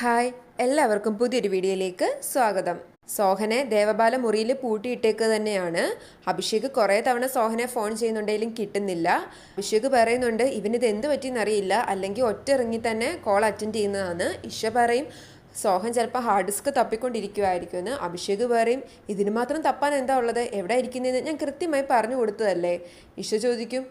Hi എല്ലാവർക്കും പുതിയൊരു വീഡിയോയിലേക്ക് സ്വാഗതം. സോഹനെ ദേവബാല മുറിയിൽ പൂട്ടിയിട്ടേക്ക് തന്നെയാണ്. അഭിഷേക് കുറേ തവണ സോഹനെ ഫോൺ ചെയ്യുന്നുണ്ടെങ്കിലും കിട്ടുന്നില്ല. അഭിഷേക് പറയുന്നുണ്ട് ഇവനിത് എന്ത് പറ്റിയെന്നറിയില്ല അല്ലെങ്കിൽ ഒറ്റ ഇറങ്ങി തന്നെ കോൾ അറ്റൻഡ് ചെയ്യുന്നതാണ്. ഇഷ പറയും സോഹൻ ചിലപ്പോൾ ഹാർഡ് ഡിസ്ക് തപ്പിക്കൊണ്ടിരിക്കുമായിരിക്കുമെന്ന് അഭിഷേക് പറയും ഇതിന് മാത്രം തപ്പാൻ എന്താ ഉള്ളത്? എവിടെ ഇരിക്കുന്നതെന്ന് ഞാൻ കൃത്യമായി പറഞ്ഞു കൊടുത്തതല്ലേ? ഇഷ ചോദിക്കും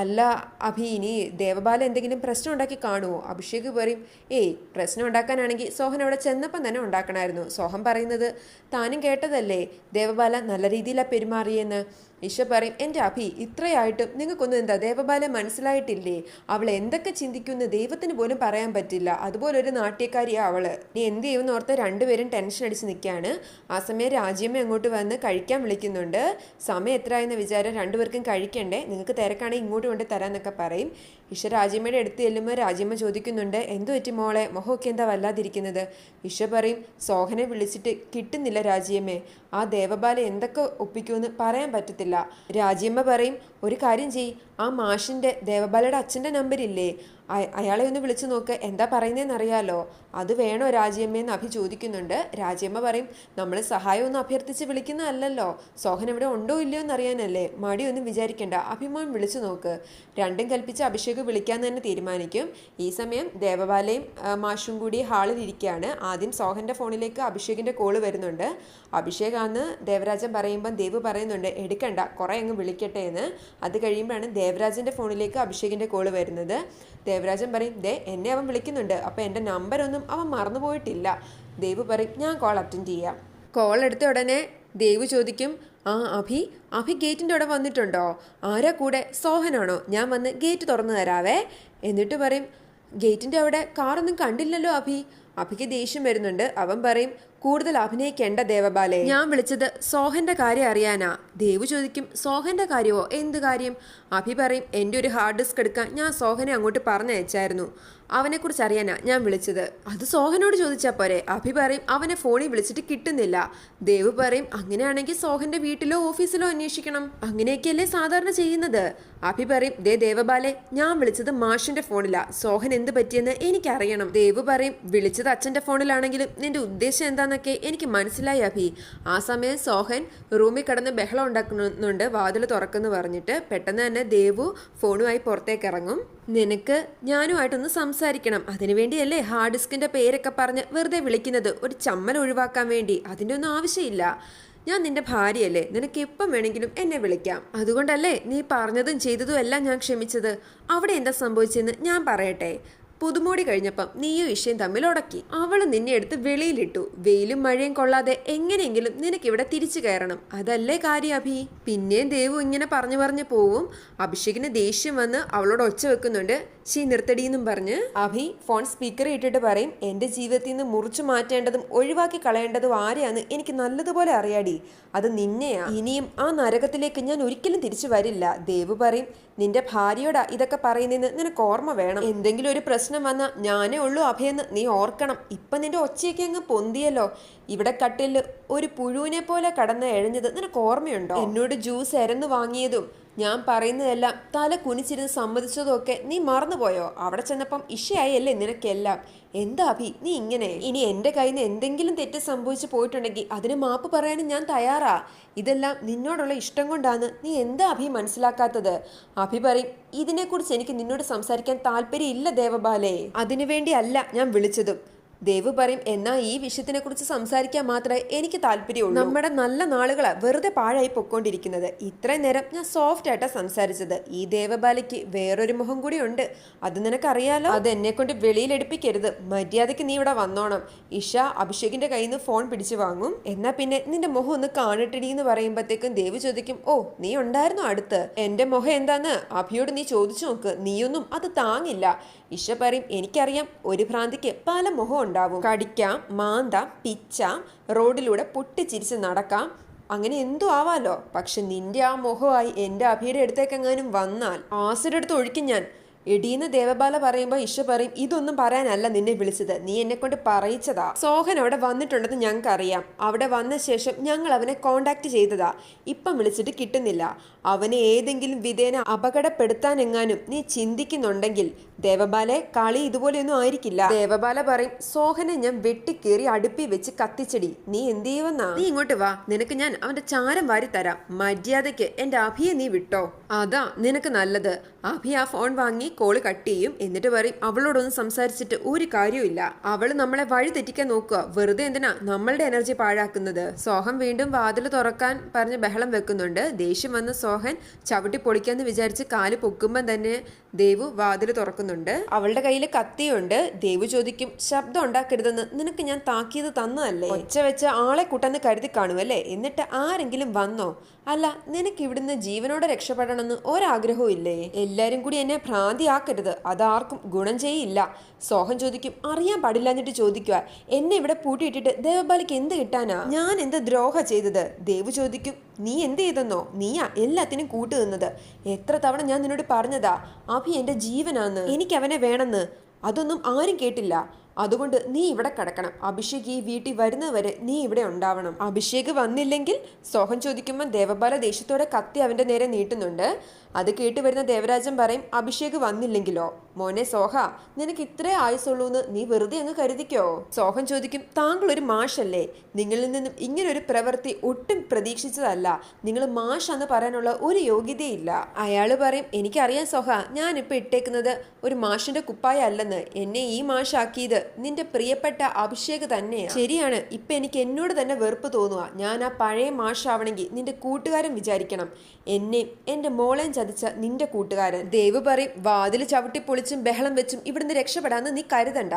അല്ല അഭി ഇനി ദേവബാല എന്തെങ്കിലും പ്രശ്നം ഉണ്ടാക്കി കാണുമോ അഭിഷേക് പറയും ഏയ് പ്രശ്നം ഉണ്ടാക്കാനാണെങ്കിൽ സോഹൻ അവിടെ ചെന്നപ്പം തന്നെ ഉണ്ടാക്കണമായിരുന്നു സോഹൻ പറയുന്നത് താനും കേട്ടതല്ലേ? ദേവബാല നല്ല രീതിയിലാണ് പെരുമാറിയെന്ന്. ഇഷ പറയും എന്റെ അഭി ഇത്രയായിട്ടും നിങ്ങൾക്കൊന്നും എന്താ? ദേവബാല മനസ്സിലായിട്ടില്ലേ? അവൾ എന്തൊക്കെ ചിന്തിക്കുന്ന ദൈവത്തിന് പോലും പറയാൻ പറ്റില്ല. അതുപോലെ ഒരു നാട്യക്കാരിയാണ് അവൾ. നീ എന്ത് ചെയ്യുമെന്ന് ഓർത്ത് രണ്ടുപേരും ടെൻഷൻ അടിച്ച് നിൽക്കുകയാണ്. ആ സമയം രാജ്യമ്മ അങ്ങോട്ട് വന്ന് കഴിക്കാൻ വിളിക്കുന്നുണ്ട്. സമയം എത്രയെന്ന വിചാരം രണ്ടുപേർക്കും കഴിക്കണ്ടേ? നിങ്ങൾക്ക് തിരക്കാണെങ്കിൽ ഇങ്ങോട്ട് കൊണ്ട് തരാന്നൊക്കെ പറയും. ഇഷ രാജ്യമ്മയുടെ അടുത്ത് ചെല്ലുമ്പോൾ രാജ്യമ്മ ചോദിക്കുന്നുണ്ട് എന്തു പറ്റി മോളെ? മൊഹമൊക്കെ എന്താ വല്ലാതിരിക്കുന്നത്? ഇഷ പറയും സോഹനെ വിളിച്ചിട്ട് കിട്ടുന്നില്ല രാജ്യമ്മേ ആ ദേവബാല എന്തൊക്കെ ഒപ്പിക്കുമെന്ന് പറയാൻ പറ്റത്തില്ല. രാജിയമ്മ പറയും ഒരു കാര്യം ചെയ് ആ മാഷിന്റെ ദേവബാലയുടെ അച്ഛന്റെ നമ്പരില്ലേ? അയാളെ ഒന്ന് വിളിച്ചു നോക്ക് എന്താ പറയുന്നതെന്ന് അറിയാലോ അത് വേണോ രാജിയമ്മയെന്ന് അഭി ചോദിക്കുന്നുണ്ട്. രാജിയമ്മ പറയും നമ്മൾ സഹായമൊന്നും അഭ്യർത്ഥിച്ച് വിളിക്കുന്നതല്ലല്ലോ. സോഹൻ ഇവിടെ ഉണ്ടോ ഇല്ലയോ എന്ന് അറിയാനല്ലേ മടിയൊന്നും വിചാരിക്കേണ്ട. അഭിമോൻ വിളിച്ചു നോക്ക്. രണ്ടും കൽപ്പിച്ച് അഭിഷേക് വിളിക്കാൻ തന്നെ തീരുമാനിക്കും. ഈ സമയം ദേവബാലയും മാഷും കൂടി ഹാളിൽ ഇരിക്കുകയാണ് ആദ്യം സോഹന്റെ ഫോണിലേക്ക് അഭിഷേകിന്റെ കോൾ വരുന്നുണ്ട്. അഭിഷേക് ആന്ന് ദേവരാജൻ പറയുമ്പം ദേവ് പറയുന്നുണ്ട് എടുക്കണ്ട കുറേ അങ്ങ് വിളിക്കട്ടെ എന്ന്. അത് കഴിയുമ്പോഴാണ് ദേവരാജന്റെ ഫോണിലേക്ക് അഭിഷേകിന്റെ കോൾ വരുന്നത്. ദേവരാജൻ പറയും ദേ എന്നെ അവൻ വിളിക്കുന്നുണ്ട് അപ്പോൾ എന്റെ നമ്പരൊന്നും അവൻ മറന്നുപോയിട്ടില്ല ദേവ് പറയും ഞാൻ കോൾ അറ്റൻഡ് ചെയ്യാം. കോൾ എടുത്ത ഉടനെ ദേവ് ചോദിക്കും ആ അഭി അഭി ഗേറ്റിന്റെ അവിടെ വന്നിട്ടുണ്ടോ? ആരാ കൂടെ? സോഹനാണോ? ഞാൻ വന്ന് ഗേറ്റ് തുറന്നു തരാവേ. എന്നിട്ട് പറയും ഗേറ്റിന്റെ അവിടെ കാറൊന്നും കണ്ടില്ലല്ലോ അഭി. അഭിക്ക് ദേഷ്യം വരുന്നുണ്ട്. അവൻ പറയും കൂടുതൽ അഭിനയിക്കേണ്ട ദേവബാലെ? ഞാൻ വിളിച്ചത് സോഹന്റെ കാര്യം അറിയാനാ. ദേവു ചോദിക്കും സോഹന്റെ കാര്യമോ എന്ത് കാര്യം? അഭി പറയും എന്റെ ഒരു ഹാർഡ് ഡിസ്ക് എടുക്കാൻ ഞാൻ സോഹനെ അങ്ങോട്ട് പറഞ്ഞയച്ചായിരുന്നു. അവനെക്കുറിച്ച് അറിയാനാ ഞാൻ വിളിച്ചത്. അത് സോഹനോട് ചോദിച്ചാൽ പോരെ. അഭി പറയും അവനെ ഫോണിൽ വിളിച്ചിട്ട് കിട്ടുന്നില്ല. ദേവ് പറയും അങ്ങനെയാണെങ്കിൽ സോഹന്റെ വീട്ടിലോ ഓഫീസിലോ അന്വേഷിക്കണം. അങ്ങനെയൊക്കെയല്ലേ സാധാരണ ചെയ്യുന്നത്. അഭി പറയും ദേ ദേവബാലെ ഞാൻ വിളിച്ചത് മാഷിന്റെ ഫോണിലാ. സോഹൻ എന്ത് പറ്റിയെന്ന് എനിക്കറിയണം. ദേവ് പറയും വിളിച്ചത് അച്ഛന്റെ ഫോണിലാണെങ്കിലും നിന്റെ ഉദ്ദേശം എന്താന്നൊക്കെ എനിക്ക് മനസ്സിലായി അഭി. ആ സമയം സോഹൻ റൂമിൽ കിടന്ന് ബഹളം ഉണ്ടാക്കുന്നുണ്ട് വാതിൽ തുറക്കുന്നു പറഞ്ഞിട്ട്. പെട്ടെന്ന് തന്നെ ദേവു ഫോണുമായി പുറത്തേക്ക് ഇറങ്ങും. നിനക്ക് ഞാനുമായിട്ടൊന്ന് സംസാരിക്കണം. അതിനുവേണ്ടിയല്ലേ ഹാർഡ് ഡിസ്കിന്റെ പേരൊക്കെ പറഞ്ഞ് വെറുതെ വിളിക്കുന്നത്. ഒരു ചമ്മൽ ഒഴിവാക്കാൻ വേണ്ടി. അതിന്റെ ഒന്നും ആവശ്യമില്ല. ഞാൻ നിന്റെ ഭാര്യയല്ലേ. നിനക്ക് എപ്പം വേണമെങ്കിലും എന്നെ വിളിക്കാം. അതുകൊണ്ടല്ലേ നീ പറഞ്ഞതും ചെയ്തതും എല്ലാം ഞാൻ ക്ഷമിച്ചത്. അവിടെ എന്താ സംഭവിച്ചെന്ന് ഞാൻ പറയട്ടെ. പുതുമോടി കഴിഞ്ഞപ്പം നീയും ഇഷയും തമ്മിൽ ഉടക്കി. അവൾ നിന്നെ എടുത്ത് വെളിയിലിട്ടു. വെയിലും മഴയും കൊള്ളാതെ എങ്ങനെയെങ്കിലും നിനക്കിവിടെ തിരിച്ചു കയറണം. അതല്ലേ കാര്യം അഭി? പിന്നെയും ദേവു ഇങ്ങനെ പറഞ്ഞു പറഞ്ഞു പോവും. അഭിഷേകിന് ദേഷ്യം വന്ന് അവളോട് ഒച്ച വെക്കുന്നുണ്ട്. ചീ നിർത്തടി എന്നും പറഞ്ഞ്. അഭി ഫോൺ സ്പീക്കർ ഇട്ടിട്ട് പറയും എന്റെ ജീവിതത്തിൽ നിന്ന് മുറിച്ചു മാറ്റേണ്ടതും ഒഴിവാക്കി കളയേണ്ടതും ആരെയാന്ന് എനിക്ക് നല്ലതുപോലെ അറിയാടി. അത് നിന്നെയാ. ഇനിയും ആ നരകത്തിലേക്ക് ഞാൻ ഒരിക്കലും തിരിച്ചു വരില്ല. ദേവ് പറയും നിന്റെ ഭാര്യയോടാ ഇതൊക്കെ പറയുന്നതെന്ന് നിനക്ക് ഓർമ്മ വേണം. എന്തെങ്കിലും ഒരു പ്രശ്നം വന്നാൽ ഞാനേ ഉള്ളൂ അഭയെന്ന് നീ ഓർക്കണം. ഇപ്പം നിന്റെ ഒച്ചയൊക്കെ അങ്ങ് പൊന്തിയല്ലോ. ഇവിടെ കട്ടിൽ ഒരു പുഴുവിനെ പോലെ കടന്ന് എഴഞ്ഞത് നിനക്ക് ഓർമ്മയുണ്ടോ? എന്നോട് ജ്യൂസ് എരന്ന് വാങ്ങിയതും ഞാൻ പറയുന്നതെല്ലാം തല കുനിച്ചിരുന്ന് സമ്മതിച്ചതും ഒക്കെ നീ മറന്നുപോയോ? അവിടെ ചെന്നപ്പം ഇഷയായല്ലേ നിനക്കെല്ലാം. എന്താ അഭി നീ ഇങ്ങനെ ഇനി എന്റെ കയ്യിൽ നിന്ന് എന്തെങ്കിലും തെറ്റ് സംഭവിച്ചു പോയിട്ടുണ്ടെങ്കിൽ അതിന് മാപ്പ് പറയാനും ഞാൻ തയ്യാറാ. ഇതെല്ലാം നിന്നോടുള്ള ഇഷ്ടം കൊണ്ടാണ് നീ എന്താ അഭി മനസ്സിലാക്കാത്തത്? അഭി പറയും ഇതിനെക്കുറിച്ച് എനിക്ക് നിന്നോട് സംസാരിക്കാൻ താല്പര്യമില്ല ദേവബാലേ. അതിനുവേണ്ടിയല്ല ഞാൻ വിളിച്ചതും. ദേവ് പറയും എന്നാ ഈ വിഷയത്തിനെ കുറിച്ച് സംസാരിക്കാൻ മാത്രമേ എനിക്ക് താല്പര്യമുള്ളൂ. നമ്മുടെ നല്ല നാളുകളാ വെറുതെ പാഴായി പൊക്കോണ്ടിരിക്കുന്നത് ഇത്രയും നേരം ഞാൻ സോഫ്റ്റ് ആയിട്ടാ സംസാരിച്ചത്. ഈ ദേവബാലയ്ക്ക് വേറൊരു മുഖം കൂടി ഉണ്ട്. അത് നിനക്കറിയാലോ? അത് എന്നെ കൊണ്ട് വെളിയിലെടുപ്പിക്കരുത്. മര്യാദയ്ക്ക് നീ ഇവിടെ വന്നോണം. ഇഷ അഭിഷേകിന്റെ കയ്യിൽ നിന്ന് ഫോൺ പിടിച്ചു വാങ്ങും. എന്നാ പിന്നെ നിന്റെ മുഖം ഒന്ന് കാണിട്ടിടി എന്ന് പറയുമ്പോഴത്തേക്കും ദേവ് ചോദിക്കും ഓ നീ ഉണ്ടായിരുന്നു അടുത്ത്? എന്റെ മുഖം എന്താന്ന്? അഭിയോട് നീ ചോദിച്ചു നോക്ക്. നീയൊന്നും അത് താങ്ങില്ല. ഇഷ പറയും എനിക്കറിയാം. ഒരു ഭ്രാന്തിക്ക് പല മുഖം ഉണ്ടാവും. കടിക്കാം മാന്താം പിച്ചാം റോഡിലൂടെ പൊട്ടിച്ചിരിച്ച് നടക്കാം. അങ്ങനെ എന്തോ ആവാലോ. പക്ഷെ നിന്റെ ആ മുഖമായി എന്റെ അഭിയുടെ അടുത്തേക്കെങ്ങാനും വന്നാൽ ആസിഡ് ഒഴിക്കും ഞാൻ. എടീന്ന് ദേവബാല പറയുമ്പോൾ ഇഷ പറയും ഇതൊന്നും പറയാനല്ല നിന്നെ വിളിച്ചത്. നീ എന്നെ കൊണ്ട് പറയിച്ചതാ. സോഹൻ അവിടെ വന്നിട്ടുണ്ടെന്ന് ഞങ്ങൾക്ക് അറിയാം അവിടെ വന്ന ശേഷം ഞങ്ങൾ അവനെ കോണ്ടാക്ട് ചെയ്തതാ. ഇപ്പം വിളിച്ചിട്ട് കിട്ടുന്നില്ല. അവനെ ഏതെങ്കിലും വിധേന അപകടപ്പെടുത്താനെങ്ങാനും നീ ചിന്തിക്കുന്നുണ്ടെങ്കിൽ ദേവബാലെ കളി ഇതുപോലെയൊന്നും ആയിരിക്കില്ല. ദേവബാല പറയും സോഹനെ ഞാൻ വെട്ടിക്കേറി അടുപ്പി വെച്ച് കത്തിച്ചടി. നീ എന്ത് ചെയ്യുമെന്നാ? നീ ഇങ്ങോട്ട് വാ. നിനക്ക് ഞാൻ അവന്റെ ചാരം വാരി തരാം മര്യാദയ്ക്ക് എന്റെ അഭിയെ നീ വിട്ടോ. അതാ നിനക്ക് നല്ലത്. അഭി ആ ഫോൺ വാങ്ങി കോൾ കട്ട് ചെയ്യും. എന്നിട്ട് പറയും അവളോടൊന്നും സംസാരിച്ചിട്ട് ഒരു കാര്യമില്ല അവൾ നമ്മളെ വഴി തെറ്റിക്കാൻ നോക്കുക. വെറുതെ എന്തിനാ നമ്മളുടെ എനർജി പാഴാക്കുന്നത്? സോഹൻ വീണ്ടും വാതിൽ തുറക്കാൻ പറഞ്ഞ് ബഹളം വെക്കുന്നുണ്ട്. ദേഷ്യം വന്ന സോഹൻ ചവിട്ടി പൊളിക്കാന്ന് വിചാരിച്ച് കാൽ പൊക്കുമ്പം തന്നെ ദേവു വാതിൽ തുറക്കുന്നുണ്ട്. അവളുടെ കയ്യിൽ കത്തിയുണ്ട്. ദേവു ചോദിക്കും ശബ്ദം ഉണ്ടാക്കരുതെന്ന് നിനക്ക് ഞാൻ താക്കിയത് തന്നതല്ലേ? ഒച്ച വെച്ച് ആളെ കൂട്ടാന്ന് കരുതി കാണുമല്ലേ എന്നിട്ട് ആരെങ്കിലും വന്നോ? അല്ല നിനക്ക് ഇവിടുന്ന് ജീവനോടെ രക്ഷപ്പെടണമെന്ന് ഒരാഗ്രഹവും ഇല്ലേ? എല്ലാരും കൂടി എന്നെ ഭ്രാന്തിയാക്കരുത്. അതാർക്കും ഗുണം ചെയ്യില്ല. സോഹൻ ചോദിക്കും അറിയാൻ പാടില്ലാഞ്ഞിട്ട് ചോദിക്കുക എന്നെ ഇവിടെ പൂട്ടിയിട്ടിട്ട് ദേവബാലിക്ക് എന്ത് കിട്ടാനാ? ഞാൻ എന്ത് ദ്രോഹ ചെയ്തത്? ദേവ് ചോദിക്കും നീ എന്ത് ചെയ്തെന്നോ? നീയാ എല്ലാത്തിനും കൂട്ടു നിന്നത്. എത്ര തവണ ഞാൻ നിന്നോട് പറഞ്ഞതാ അഭി എന്റെ ജീവനാന്ന് എനിക്ക് അവനെ വേണമെന്ന്. അതൊന്നും ആരും കേട്ടില്ല. അതുകൊണ്ട് നീ ഇവിടെ കിടക്കണം. അഭിഷേക് ഈ വീട്ടിൽ വരുന്നവരെ നീ ഇവിടെ ഉണ്ടാവണം. അഭിഷേക് വന്നില്ലെങ്കിൽ സോഹൻ ചോദിക്കുമ്പോൾ ദേവബാല ദേഷ്യത്തോടെ കത്തി അവന്റെ നേരെ നീട്ടുന്നുണ്ട്. അത് കേട്ട് വരുന്ന ദേവരാജൻ പറയും അഭിഷേക് വന്നില്ലെങ്കിലോ? മോനെ സോഹ നിനക്ക് ഇത്രേ ആയുസുള്ളൂ എന്ന് നീ വെറുതെ അങ്ങ് കരുതിക്കോ? സോഹൻ ചോദിക്കും താങ്കൾ ഒരു മാഷല്ലേ? നിങ്ങളിൽ നിന്നും ഇങ്ങനെ ഒരു പ്രവൃത്തി ഒട്ടും പ്രതീക്ഷിച്ചതല്ല. നിങ്ങൾ മാഷാന്ന് പറയാനുള്ള ഒരു യോഗ്യതയില്ല. അയാൾ പറയും എനിക്കറിയാം സോഹ ഞാനിപ്പോൾ ഇട്ടേക്കുന്നത് ഒരു മാഷിന്റെ കുപ്പായ അല്ലെന്ന്. എന്നെ ഈ മാഷാക്കിയത് നിന്റെ പ്രിയപ്പെട്ട അഭിഷേക് തന്നെയാണ് ശരിയാണ്. ഇപ്പൊ എനിക്ക് എന്നോട് തന്നെ വെറുപ്പ് തോന്നുക ഞാൻ ആ പഴയ മാഷാവണമെങ്കിൽ നിന്റെ കൂട്ടുകാരൻ വിചാരിക്കണം. എന്നെ എന്റെ മോളെയും ചതിച്ച നിന്റെ കൂട്ടുകാരൻ. ദേവ് പറയും വാതിൽ ചവിട്ടി പൊളിച്ചും ബഹളം വെച്ചും ഇവിടുന്ന് രക്ഷപ്പെടാന്ന് നീ കരുതണ്ട.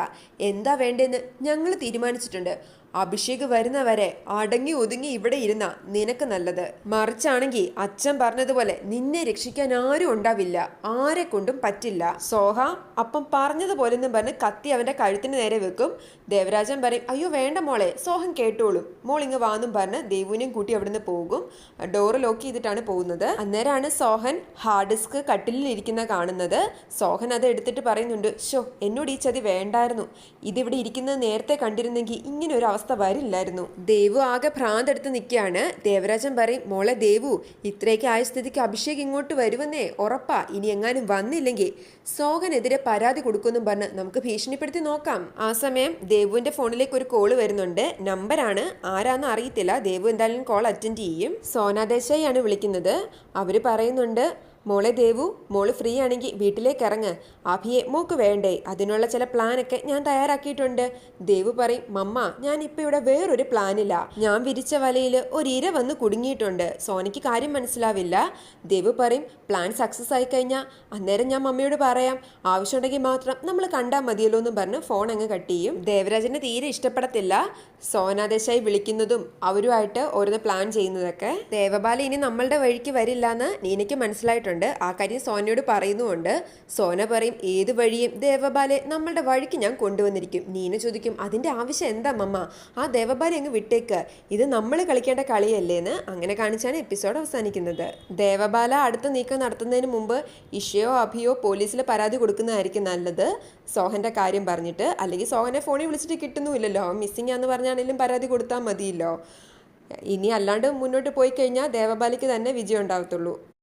എന്താ വേണ്ടതെന്ന് ഞങ്ങൾ തീരുമാനിച്ചിട്ടുണ്ട്. അഭിഷേക് വരുന്നവരെ അടങ്ങി ഒതുങ്ങി ഇവിടെ ഇരുന്ന നിനക്ക് നല്ലത്. മറിച്ചാണെങ്കിൽ അച്ഛൻ പറഞ്ഞതുപോലെ നിന്നെ രക്ഷിക്കാൻ ആരും ഉണ്ടാവില്ല. ആരെ കൊണ്ടും പറ്റില്ല. സോഹ അപ്പം പറഞ്ഞതുപോലെ എന്നും പറഞ്ഞ് കത്തി അവന്റെ കഴുത്തിന് നേരെ വെക്കും. ദേവരാജൻ പറയും അയ്യോ വേണ്ട മോളെ സോഹം കേട്ടോളും. മോൾ ഇങ്ങ് വാന്നും പറഞ്ഞ് ദേവുവിനെയും കൂട്ടി അവിടുന്ന് പോകും. ഡോറ് ലോക്ക് ചെയ്തിട്ടാണ് പോകുന്നത്. അന്നേരമാണ് സോഹൻ ഹാർഡ് ഡിസ്ക് കട്ടിലിൽ ഇരിക്കുന്ന കാണുന്നത്. സോഹൻ അത് എടുത്തിട്ട് പറയുന്നുണ്ട് ഷോ എന്നോട് ഈ ചതി വേണ്ടായിരുന്നു. ഇതിവിടെ ഇരിക്കുന്നത് നേരത്തെ കണ്ടിരുന്നെങ്കിൽ ഇങ്ങനെ ഒരു അവസ്ഥ വരില്ലായിരുന്നു. ദേവു ആകെ ഭ്രാന്തെടുത്ത് നിൽക്കുകയാണ്. ദേവരാജൻ പറയും മോളെ ദേവു ഇത്രയൊക്കെ ആയ സ്ഥിതിക്ക് അഭിഷേക് ഇങ്ങോട്ട് വരുമെന്നേ ഉറപ്പാ. ഇനി എങ്ങാനും വന്നില്ലെങ്കിൽ സോഹനെതിരെ പരാതി കൊടുക്കുമെന്നും പറഞ്ഞ് നമുക്ക് ഭീഷണിപ്പെടുത്തി നോക്കാം. ആ സമയം ദേവുവിന്റെ ഫോണിലേക്ക് ഒരു കോൾ വരുന്നുണ്ട്. നമ്പറാണ്. ആരാന്ന് അറിയത്തില്ല. ദേവു എന്തായാലും കോൾ അറ്റൻഡ് ചെയ്യും. സോനാദേശായി ആണ് വിളിക്കുന്നത്. അവർ പറയുന്നുണ്ട് മോളെ ദേവു മോൾ ഫ്രീ ആണെങ്കിൽ വീട്ടിലേക്ക് ഇറങ്ങ് അഭിയെ മോക്ക് വേണ്ടേ? അതിനുള്ള ചില പ്ലാനൊക്കെ ഞാൻ തയ്യാറാക്കിയിട്ടുണ്ട്. ദേവു പറയും മമ്മ ഞാൻ ഇപ്പൊ ഇവിടെ വേറൊരു പ്ലാനില്ല ഞാൻ വിരിച്ച വലയിൽ ഒരു ഇര വന്ന് കുടുങ്ങിയിട്ടുണ്ട്. സോനയ്ക്ക് കാര്യം മനസ്സിലാവില്ല. ദേവു പറയും പ്ലാൻ സക്സസ് ആയി കഴിഞ്ഞാൽ അന്നേരം ഞാൻ മമ്മിയോട് പറയാം. ആവശ്യമുണ്ടെങ്കിൽ മാത്രം നമ്മൾ കണ്ടാൽ മതിയല്ലോ എന്ന് പറഞ്ഞ് ഫോൺ അങ്ങ് കട്ട് ചെയ്യും. ദേവരാജന് തീരെ ഇഷ്ടപ്പെടത്തില്ല. സോനാദേശായി വിളിക്കുന്നതും അവരുമായിട്ട് ഓരോന്ന് പ്ലാൻ ചെയ്യുന്നതൊക്കെ. ദേവബാല ഇനി നമ്മളുടെ വഴിക്ക് വരില്ല എന്ന് നീനയ്ക്ക് മനസ്സിലായിട്ടുണ്ട്. ആ കാര്യം സോനയോട് പറയുന്നുമുണ്ട്. സോന പറയും ഏത് വഴിയും ദേവബാലെ നമ്മളുടെ വഴിക്ക് ഞാൻ കൊണ്ടുവന്നിരിക്കും. നീന ചോദിക്കും അതിന്റെ ആവശ്യം എന്താ മമ്മ? ആ ദേവബാലെ അങ്ങ് വിട്ടേക്ക്. ഇത് നമ്മൾ കളിക്കേണ്ട കളിയല്ലേന്ന് അങ്ങനെ കാണിച്ചാണ് എപ്പിസോഡ് അവസാനിക്കുന്നത്. ദേവബാല അടുത്ത നീക്കം നടത്തുന്നതിന് മുമ്പ് ഇഷയോ അഭിയോ പോലീസിൽ പരാതി കൊടുക്കുന്നതായിരിക്കും നല്ലത് സോഹന്റെ കാര്യം പറഞ്ഞിട്ട്. അല്ലെങ്കിൽ സോഹനെ ഫോണിൽ വിളിച്ചിട്ട് കിട്ടുന്നുമില്ലല്ലോ. മിസ്സിംഗ് ആണെന്ന് പറഞ്ഞാണെങ്കിലും പരാതി കൊടുത്താൽ മതിയല്ലോ. ഇനി അല്ലാണ്ട് മുന്നോട്ട് പോയി കഴിഞ്ഞാൽ ദേവബാലിക്ക് തന്നെ വിജയം ഉണ്ടാകത്തുള്ളൂ